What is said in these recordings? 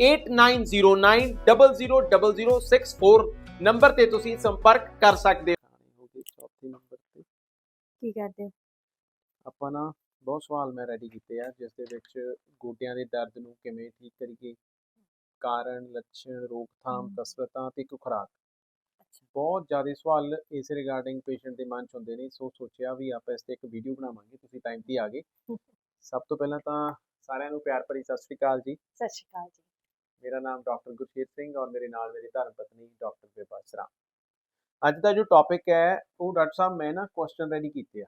8909000064 number ਤੇ ਤੁਸੀਂ ਸੰਪਰਕ ਕਰ ਸਕਦੇ ਹੋ। ਚੌਥੇ ਨੰਬਰ ਤੇ ਕੀ ਕਰਦੇ ਹੋ? ਆਪਾਂ ਨਾ ਬਹੁਤ ਸਵਾਲ ਮੈਂ ਰੈਡੀ ਕੀਤੇ ਆ ਜਿਸ ਦੇ ਵਿੱਚ ਗੋਡਿਆਂ ਦੇ ਦਰਦ ਨੂੰ ਕਿਵੇਂ ਠੀਕ ਕਰੀਏ ਕਾਰਨ ਲੱਛਣ ਰੋਕਥਾਮ। ਕਸਰਤਾਂ ਤੇ ਇੱਕ ਖੁਰਾਕ। ਬਹੁਤ ਜ਼ਿਆਦਾ ਸਵਾਲ ਇਸ ਰਿਗਾਰਡਿੰਗ ਪੇਸ਼ੈਂਟ ਦੇ ਮਨ ਚ ਹੁੰਦੇ ਨੇ ਸੋ ਸੋਚਿਆ ਵੀ ਆਪਾਂ ਇਸ ਤੇ ਇੱਕ ਵੀਡੀਓ ਬਣਾਵਾਂਗੇ ਤੁਸੀਂ ਟਾਈਮ ਤੇ ਆ ਗਏ। ਸਭ ਤੋਂ ਪਹਿਲਾਂ ਤਾਂ ਸਾਰਿਆਂ ਨੂੰ ਪਿਆਰ ਭਰੀ ਸਤਿ ਸ਼੍ਰੀ ਅਕਾਲ ਜੀ। ਸਤਿ ਸ਼੍ਰੀ ਅਕਾਲ ਜੀ। ਮੇਰਾ ਨਾਮ ਡਾਕਟਰ ਗੁਰਸ਼ੀਰ ਸਿੰਘ ਔਰ ਮੇਰੇ ਨਾਲ ਮੇਰੀ ਧਰਮ ਪਤਨੀ ਡਾਕਟਰ ਬੇਬਸਰਾ ਅੱਜ ਦਾ ਜੋ ਟੌਪਿਕ ਹੈ, ਉਹ ਡਾਕਟਰ ਸਾਹਿਬ ਮੈਂ ਨਾ ਕੁਐਸਚਨ ਰੈਡੀ ਕੀਤੇ ਆ।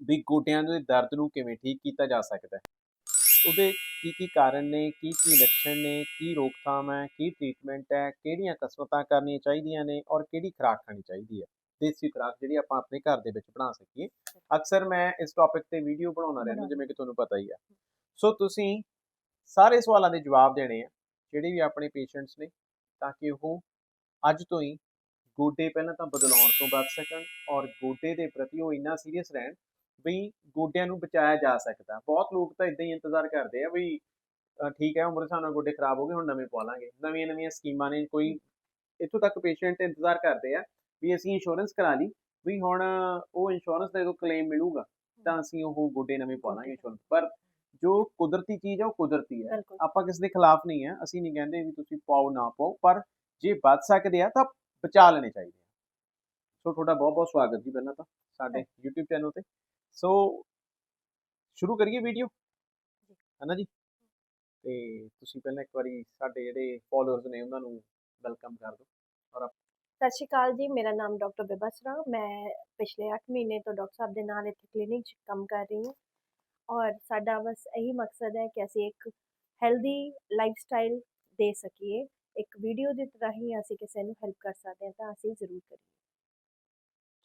ਵੀ ਗੋਡਿਆਂ ਦੇ ਦਰਦ ਨੂੰ ਕਿਵੇਂ ਠੀਕ ਕੀਤਾ ਜਾ ਸਕਦਾ ਹੈ? ਉਹਦੇ ਕੀ ਕੀ ਕਾਰਨ ਨੇ, ਕੀ ਕੀ ਲੱਛਣ ਨੇ, ਕੀ ਰੋਕਥਾਮ ਹੈ, ਕੀ ਟ੍ਰੀਟਮੈਂਟ ਹੈ, ਕਿਹੜੀਆਂ ਕਸਰਤਾਂ ਕਰਨੀਆਂ ਚਾਹੀਦੀਆਂ ਨੇ ਔਰ ਕਿਹੜੀ ਖੁਰਾਕ ਖਾਣੀ ਚਾਹੀਦੀ ਹੈ? ਦੇਸੀ ਖੁਰਾਕ ਜਿਹੜੀ ਆਪਾਂ ਆਪਣੇ ਘਰ ਦੇ ਵਿੱਚ ਬਣਾ ਸਕੀਏ। ਅਕਸਰ ਮੈਂ ਇਸ ਟੌਪਿਕ ਤੇ ਵੀਡੀਓ ਬਣਾਉਣਾ ਰਹਿੰਦਾ, ਜਿਵੇਂ ਕਿ ਤੁਹਾਨੂੰ ਪਤਾ ਹੀ ਆ ਸੋ ਤੁਸੀਂ ਸਾਰੇ ਸਵਾਲਾਂ ਦੇ ਜਵਾਬ ਦੇਣੇ ਆ। ਜਿਹੜੇ ਵੀ ਆਪਣੇ ਪੇਸ਼ੈਂਟਸ ਨੇ ਤਾਂ ਕਿ ਉਹ ਅੱਜ ਤੋਂ ਹੀ ਗੋਡੇ ਪਹਿਲਾਂ ਤਾਂ ਬਦਲਾਉਣ ਤੋਂ ਬਚ ਸਕਣ ਔਰ ਗੋਡੇ ਦੇ ਪ੍ਰਤੀ ਉਹ ਇੰਨਾ ਸੀਰੀਅਸ ਰਹਿਣ ਵੀ ਗੋਡਿਆਂ ਨੂੰ ਬਚਾਇਆ ਜਾ ਸਕਦਾ। ਬਹੁਤ ਲੋਕ ਤਾਂ ਇਦਾਂ ਹੀ ਇੰਤਜ਼ਾਰ ਕਰਦੇ ਆ ਵੀ ਠੀਕ ਹੈ ਉਮਰ ਨਾਲ ਗੋਡੇ ਖਰਾਬ ਹੋ ਗਏ ਹੁਣ ਨਵੇਂ ਪਵਾ ਲਾਂਗੇ। ਨਵੀਆਂ ਨਵੀਆਂ ਸਕੀਮਾਂ ਨੇ ਕੋਈ ਇੱਥੋਂ ਤੱਕ ਪੇਸ਼ੈਂਟ ਇੰਤਜ਼ਾਰ ਕਰਦੇ ਆ ਵੀ ਅਸੀਂ ਇੰਸ਼ੋਰੈਂਸ ਕਰਾ ਲਈ ਵੀ ਹੁਣ ਉਹ ਇੰਸ਼ੋਰੈਂਸ ਦਾ ਜਦੋਂ ਕਲੇਮ ਮਿਲੂਗਾ ਤਾਂ ਅਸੀਂ ਉਹ ਗੋਡੇ ਨਵੇਂ ਪਵਾ ਲਾਂਗੇ ਇੰਸ਼ੋਰੈਂਸ ਪਰ ਜੋ ਕੁਦਰਤੀ ਚੀਜ਼ ਹੈ ਉਹ ਕੁਦਰਤੀ ਹੈ। ਬਿਲਕੁਲ। ਆਪਾਂ ਕਿਸੇ ਦੇ ਖਿਲਾਫ ਨਹੀਂ ਹੈ ਅਸੀਂ ਨਹੀਂ ਕਹਿੰਦੇ ਵੀ ਤੁਸੀਂ ਪਾਓ ਨਾ ਪਾਓ ਪਰ ਜੇ ਬਚ ਸਕਦੇ ਆ ਤਾਂ ਬਚਾ ਲੈਣੇ ਚਾਹੀਦੇ ਆ। ਸੋ ਤੁਹਾਡਾ ਬਹੁਤ ਬਹੁਤ ਸਵਾਗਤ ਜੀ ਪਹਿਲਾਂ ਤਾਂ ਸਾਡੇ YouTube ਚੈਨਲ ਤੇ। ਸੋ ਸ਼ੁਰੂ ਕਰੀਏ ਵੀਡੀਓ। ਹੈ ਜੀ? ਤੇ ਤੁਸੀਂ ਪਹਿਲਾਂ ਇੱਕ ਵਾਰੀ ਸਾਡੇ ਜਿਹੜੇ ਫਾਲੋਅਰਸ ਨੇ ਉਹਨਾਂ ਨੂੰ ਵੈਲਕਮ ਕਰ ਦਿਓ। ਸਤਿ ਸ਼੍ਰੀ ਅਕਾਲ ਜੀ ਮੇਰਾ ਨਾਮ ਡਾਕਟਰ ਬਿਬਸਰਾ ਮੈਂ ਪਿਛਲੇ 8 ਮਹੀਨੇ ਤੋਂ ਡਾਕਟਰ ਸਾਹਿਬ ਦੇ ਨਾਲ ਇੱਥੇ ਕਲੀਨਿਕ 'ਚ ਕੰਮ ਕਰ ਰਹੀ ਹਾਂ। ਔਰ ਸਾਡਾ ਬਸ ਇਹੀ ਮਕਸਦ ਹੈ ਕਿ ਅਸੀਂ ਇੱਕ ਹੈਲਦੀ ਲਾਈਫਸਟਾਈਲ ਦੇ ਸਕੀਏ। ਇੱਕ ਵੀਡੀਓ ਦੇ ਰਾਹੀਂ ਅਸੀਂ ਕਿਸੇ ਨੂੰ ਹੈਲਪ ਕਰ ਸਕਦੇ ਹਾਂ ਤਾਂ ਅਸੀਂ ਜ਼ਰੂਰ ਕਰੀਏ।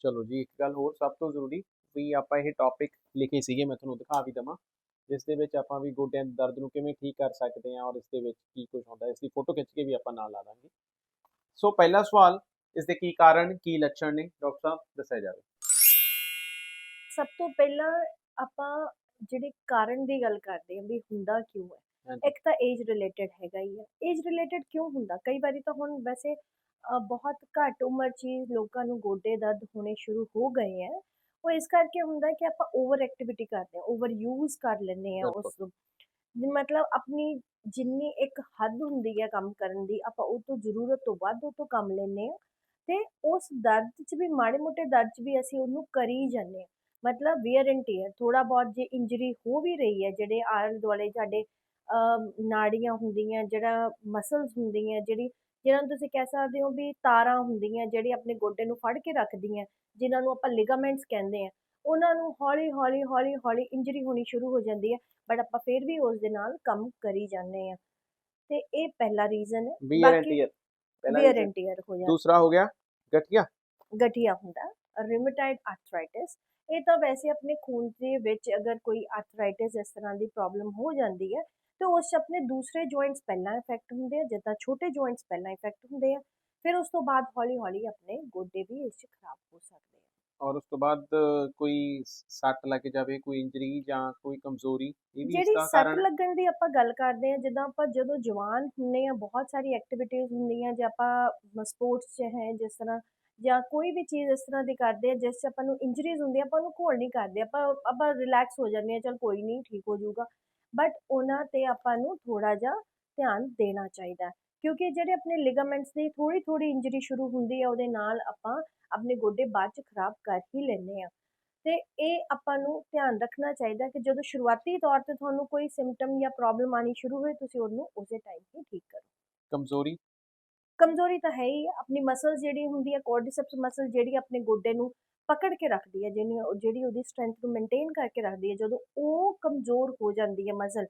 ਚਲੋ ਜੀ ਇੱਕ ਗੱਲ ਹੋਰ ਸਭ ਤੋਂ ਜ਼ਰੂਰੀ ਵੀ ਆਪਾਂ ਇਹ ਟੌਪਿਕ ਲਿਖੇ ਸੀਗੇ ਮੈਂ ਤੁਹਾਨੂੰ ਦਿਖਾ ਵੀ ਦਵਾਂ। ਜਿਸ ਦੇ ਵਿੱਚ ਆਪਾਂ ਵੀ ਗੋਡਿਆਂ ਦੇ ਦਰਦ ਨੂੰ ਕਿਵੇਂ ਠੀਕ ਕਰ ਸਕਦੇ ਹਾਂ ਔਰ ਇਸ ਦੇ ਵਿੱਚ ਕੀ ਕੁਝ ਹੁੰਦਾ ਇਸ ਦੀ ਫੋਟੋ ਖਿੱਚ ਕੇ ਵੀ ਆਪਾਂ ਨਾਲ ਲਾ ਦਾਂਗੇ। ਸੋ ਪਹਿਲਾ ਸਵਾਲ ਇਸ ਦੇ ਕੀ ਕਾਰਨ ਕੀ ਲੱਛਣ ਨੇ? ਡਾਕਟਰ ਸਾਹਿਬ ਦੱਸਿਆ ਜਾਵੇ। ਸਭ ਤੋਂ ਪਹਿਲਾਂ ਆਪਾਂ ਜਿਹੜੇ ਕਾਰਨ ਦੀ ਗੱਲ ਕਰਦੇ ਹਾਂ ਵੀ ਹੁੰਦਾ ਕਿਉਂ ਹੈ। ਇੱਕ ਤਾਂ ਏਜ ਰਿਲੇਟਡ ਹੈਗਾ ਹੀ ਹੈ। ਏਜ ਰਿਲੇਟਡ ਕਿਉਂ ਹੁੰਦਾ? ਕਈ ਵਾਰੀ ਤਾਂ ਹੁਣ ਵੈਸੇ ਬਹੁਤ ਘੱਟ ਉਮਰ 'ਚ ਲੋਕਾਂ ਨੂੰ ਗੋਡੇ ਦਰਦ ਹੋਣੇ ਸ਼ੁਰੂ ਹੋ ਗਏ ਹੈ। ਉਹ ਇਸ ਕਰਕੇ ਹੁੰਦਾ ਕਿ ਆਪਾਂ ਓਵਰ ਐਕਟੀਵਿਟੀ ਕਰਦੇ ਹਾਂ ਓਵਰ ਯੂਜ਼ ਕਰ ਲੈਂਦੇ ਆ ਉਸ ਨੂੰ ਮਤਲਬ ਆਪਣੀ ਜਿੰਨੀ ਇੱਕ ਹੱਦ ਹੁੰਦੀ ਹੈ ਕੰਮ ਕਰਨ ਦੀ ਆਪਾਂ ਉਹ ਤੋਂ ਜ਼ਰੂਰਤ ਤੋਂ ਵੱਧ ਉਹ ਤੋਂ ਕੰਮ ਲੈਂਦੇ ਆ ਤੇ ਉਸ ਦਰਦ 'ਚ ਵੀ ਮਾੜੇ ਮੋਟੇ ਦਰਦ 'ਚ ਵੀ ਅਸੀਂ ਉਹਨੂੰ ਕਰੀ ਜਾਂਦੇ ਆ ਮਤਲਬ ਵੀਅਰ ਐਂਡ ਟੀਅਰ ਥੋੜਾ ਬਹੁਤ ਜੇ ਇੰਜਰੀ ਹੋ ਵੀ ਰਹੀ ਹੈ ਜਿਹੜੇ ਆਲੇ ਦੁਆਲੇ ਸਾਡੇ ਨਾੜੀਆਂ ਹੁੰਦੀਆਂ ਜਿਹੜਾ ਮਸਲਸ ਹੁੰਦੀਆਂ ਜਿਹੜੀ ਜਿਹਨਾਂ ਨੂੰ ਤੁਸੀਂ ਕਹਿ ਸਕਦੇ ਹੋ ਵੀ ਤਾਰਾਂ ਹੁੰਦੀਆਂ ਜਿਹੜੀ ਆਪਣੇ ਗੋਡੇ ਨੂੰ ਫੜ ਕੇ ਰੱਖਦੀਆਂ ਜਿਨ੍ਹਾਂ ਨੂੰ ਆਪਾਂ ਲਿਗਾਮੈਂਟਸ ਕਹਿੰਦੇ ਆ ਉਹਨਾਂ ਨੂੰ ਹੌਲੀ ਹੌਲੀ ਹੌਲੀ ਹੌਲੀ ਇੰਜਰੀ ਹੋਣੀ ਸ਼ੁਰੂ ਹੋ ਜਾਂਦੀ ਹੈ ਬਟ ਆਪਾਂ ਫਿਰ ਵੀ ਉਸ ਦੇ ਨਾਲ ਕੰਮ ਕਰੀ ਜਾਂਦੇ ਆ ਤੇ ਇਹ ਪਹਿਲਾ ਰੀਜ਼ਨ ਹੈ ਬਾਕੀ ਵੀਅਰ। ਐਂਡ ਟੀਅਰ ਹੋ ਜਾਂਦਾ। ਦੂਸਰਾ ਹੋ ਗਿਆ ਗਠੀਆ। ਗਠੀਆ ਹੁੰਦਾ ਰਿਮੇਟਾਇਡ ਆਰਥਰਾਈਟਿਸ ਇਹ ਤਾਂ ਵੈਸੇ ਆਪਣੇ ਖੂਨ ਦੇ ਵਿੱਚ ਅਗਰ ਕੋਈ ਆਰਥਰਾਈਟਿਸ ਇਸ ਤਰ੍ਹਾਂ ਦੀ ਪ੍ਰੋਬਲਮ ਹੋ ਜਾਂਦੀ ਹੈ ਤੇ ਉਸ ਆਪਣੇ ਦੂਸਰੇ ਜੁਆਇੰਟਸ ਪਹਿਲਾਂ ਇਫੈਕਟ ਹੁੰਦੇ ਆ ਜਿੱਦਾਂ ਛੋਟੇ ਜੁਆਇੰਟਸ ਪਹਿਲਾਂ ਇਫੈਕਟ ਹੁੰਦੇ ਆ ਫਿਰ ਉਸ ਤੋਂ ਬਾਅਦ ਹੌਲੀ ਹੌਲੀ ਆਪਣੇ ਗੋਡੇ ਵੀ ਇਸ 'ਚ ਖਰਾਬ ਹੋ ਸਕਦੇ ਆ ਔਰ ਉਸ ਤੋਂ ਬਾਅਦ ਕੋਈ ਸੱਟ ਲੱਗ ਜਾਵੇ ਕੋਈ ਇੰਜਰੀ ਜਾਂ ਕੋਈ ਕਮਜ਼ੋਰੀ ਇਹ ਵੀ ਇਸ ਜਿਹੜੀ ਦਾ ਸੱਟ ਕਾਰਨ ਹੈ? ਲੱਗਣ ਦੀ ਆਪਾਂ ਗੱਲ ਕਰਦੇ ਹਾਂ ਜਿੱਦਾਂ ਆਪਾਂ ਜਦੋਂ ਜਵਾਨ ਹੁੰਦੇ ਆ ਬਹੁਤ ਸਾਰੀ ਐਕਟੀਵਿਟੀਜ਼ ਹੁੰਦੀਆਂ ਜੇ ਆਪਾਂ ਸਪੋਰਟਸ 'ਚ ਹੈ ਜਿਸ ਤਰ੍ਹਾਂ ਜਾਂ ਕੋਈ ਵੀ ਚੀਜ਼ ਇਸ ਤਰ੍ਹਾਂ ਦੀ ਕਰਦੇ ਆ, ਜਿਸ 'ਚ ਆਪਾਂ ਨੂੰ ਇੰਜਰੀਜ਼ ਹੁੰਦੀਆਂ ਆਪਾਂ ਉਹਨੂੰ ਘੋਲ ਨਹੀਂ ਕਰਦੇ, ਆਪਾਂ ਆਪਾਂ ਰਿਲੈਕਸ ਹੋ ਜਾਂਦੇ ਆ, ਚਲ ਕੋਈ ਨਹੀਂ, ਠੀਕ ਹੋ ਜਾਊਗਾ। ਬਟ ਉਹਨਾਂ ਤੇ ਆਪਾਂ ਨੂੰ ਥੋੜਾ ਜਿਹਾ ਧਿਆਨ ਦੇਣਾ ਚਾਹੀਦਾ ਕਿਉਂਕਿ ਜਿਹੜੇ ਆਪਣੇ ਲਿਗਾਮੈਂਟਸ ਦੀ ਥੋੜੀ ਥੋੜੀ ਇੰਜਰੀ ਸ਼ੁਰੂ ਹੁੰਦੀ ਹੈ ਉਹਦੇ ਨਾਲ ਆਪਾਂ ਆਪਣੇ ਗੋਡੇ ਬਾਅਦ 'ਚ ਖਰਾਬ ਕਰ ਹੀ ਲੈਂਦੇ ਆ। ਤੇ ਇਹ ਆਪਾਂ ਨੂੰ ਧਿਆਨ ਰੱਖਣਾ ਚਾਹੀਦਾ ਕਿ ਜਦੋਂ ਸ਼ੁਰੂਆਤੀ ਤੌਰ ਤੇ ਤੁਹਾਨੂੰ ਕੋਈ ਸਿੰਪਟਮ ਜਾਂ ਪ੍ਰੋਬਲਮ ਆਣੀ ਸ਼ੁਰੂ ਹੋਏ, ਤੁਸੀਂ ਉਹਨੂੰ ਉਸੇ ਟਾਈਮ ਹੀ ਠੀਕ ਕਰੋ। ਕਮਜ਼ੋਰੀ ਕਮਜ਼ੋਰੀ ਤਾਂ ਹੈ ਹੀ ਹੈ, ਆਪਣੀ ਮਸਲ ਜਿਹੜੀ ਹੁੰਦੀ ਹੈ ਕੋਰਡੀਸੈਪਸ ਮਸਲ ਜਿਹੜੀ ਆਪਣੇ ਗੋਡੇ ਨੂੰ ਪਕੜ ਕੇ ਰੱਖਦੀ ਹੈ ਜਿਹਨੂੰ ਜਿਹੜੀ ਉਹਦੀ ਸਟਰੈਂਥ ਨੂੰ ਮੇਨਟੇਨ ਕਰਕੇ ਰੱਖਦੀ ਹੈ ਜਦੋਂ ਉਹ ਕਮਜ਼ੋਰ ਹੋ ਜਾਂਦੀ ਹੈ ਮਸਲ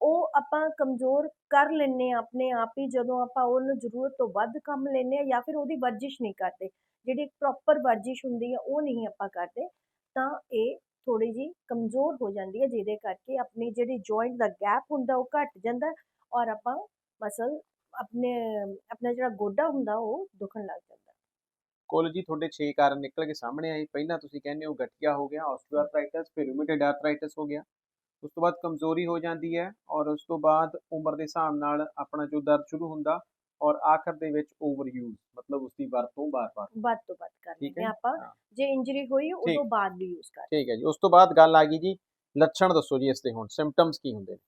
ਉਹ ਆਪਾਂ ਕਮਜ਼ੋਰ ਕਰ ਲੈਂਦੇ ਹਾਂ ਆਪਣੇ ਆਪ ਹੀ ਜਦੋਂ ਆਪਾਂ ਉਹਨੂੰ ਜ਼ਰੂਰਤ ਤੋਂ ਵੱਧ ਕੰਮ ਲੈਂਦੇ ਹਾਂ ਜਾਂ ਫਿਰ ਉਹਦੀ ਵਰਜਿਸ਼ ਨਹੀਂ ਕਰਦੇ ਜਿਹੜੀ ਇੱਕ ਪ੍ਰੋਪਰ ਵਰਜਿਸ਼ ਹੁੰਦੀ ਹੈ ਉਹ ਨਹੀਂ ਆਪਾਂ ਕਰਦੇ ਤਾਂ ਇਹ ਥੋੜੀ ਜੀ ਕਮਜ਼ੋਰ ਹੋ ਜਾਂਦੀ ਹੈ ਜਿਹਦੇ ਕਰਕੇ ਆਪਣੀ ਜਿਹੜੀ ਜੁਆਇੰਟ ਦਾ ਗੈਪ ਹੁੰਦਾ ਉਹ ਘਟ ਜਾਂਦਾ ਔਰ ਆਪਾਂ ਮਸਲ ਆਪਣੇ ਆਪਣਾ ਜਿਹੜਾ ਗੋਡਾ ਹੁੰਦਾ ਉਹ ਦੁਖਣ ਲੱਗ ਜਾਂਦਾ। ਕੁੱਲ ਜੀ ਤੁਹਾਡੇ 6 ਕਾਰਨ ਨਿਕਲ ਕੇ ਸਾਹਮਣੇ ਆਏ। ਪਹਿਲਾਂ ਤੁਸੀਂ ਕਹਿੰਦੇ ਹੋ ਗਠੀਆ ਹੋ ਗਿਆ ਆਸਟੀਓਆਰਥਰਾਈਟਿਸ ਫਿਰ ਰੂਮੇਟਡ ਆਰਥਰਾਈਟਿਸ ਹੋ ਗਿਆ। ਉਸ ਤੋਂ ਬਾਅਦ ਕਮਜ਼ੋਰੀ ਹੋ ਜਾਂਦੀ ਹੈ ਔਰ ਉਸ ਤੋਂ ਬਾਅਦ ਉਮਰ ਦੇ ਹਿਸਾਬ ਨਾਲ ਆਪਣਾ ਜੋ ਦਰਦ ਸ਼ੁਰੂ ਹੁੰਦਾ ਔਰ ਆਖਰ ਦੇ ਵਿੱਚ ਓਵਰ ਯੂਜ਼ ਮਤਲਬ ਉਸ ਦੀ ਵਰਤੋਂ ਬਾਰ-ਬਾਰ ਵੱਧ ਤੋਂ ਵੱਧ ਕਰ ਠੀਕ ਲੈਂਦੇ ਹੈ। ਆਪਾਂ। ਜੇ ਇੰਜਰੀ ਹੋਈ ਉਹ। ਤੋਂ ਬਾਅਦ ਵੀ ਯੂਜ਼ ਕਰ ਠੀਕ ਹੈ ਜੀ। ਉਸ ਤੋਂ ਬਾਅਦ ਗੱਲ ਆ ਗਈ ਜੀ ਲੱਛਣ ਦੱਸੋ ਜੀ ਇਸ ਦੇ ਹੁਣ ਸਿੰਪਟਮਸ ਕੀ ਹੁੰਦੇ ਨੇ?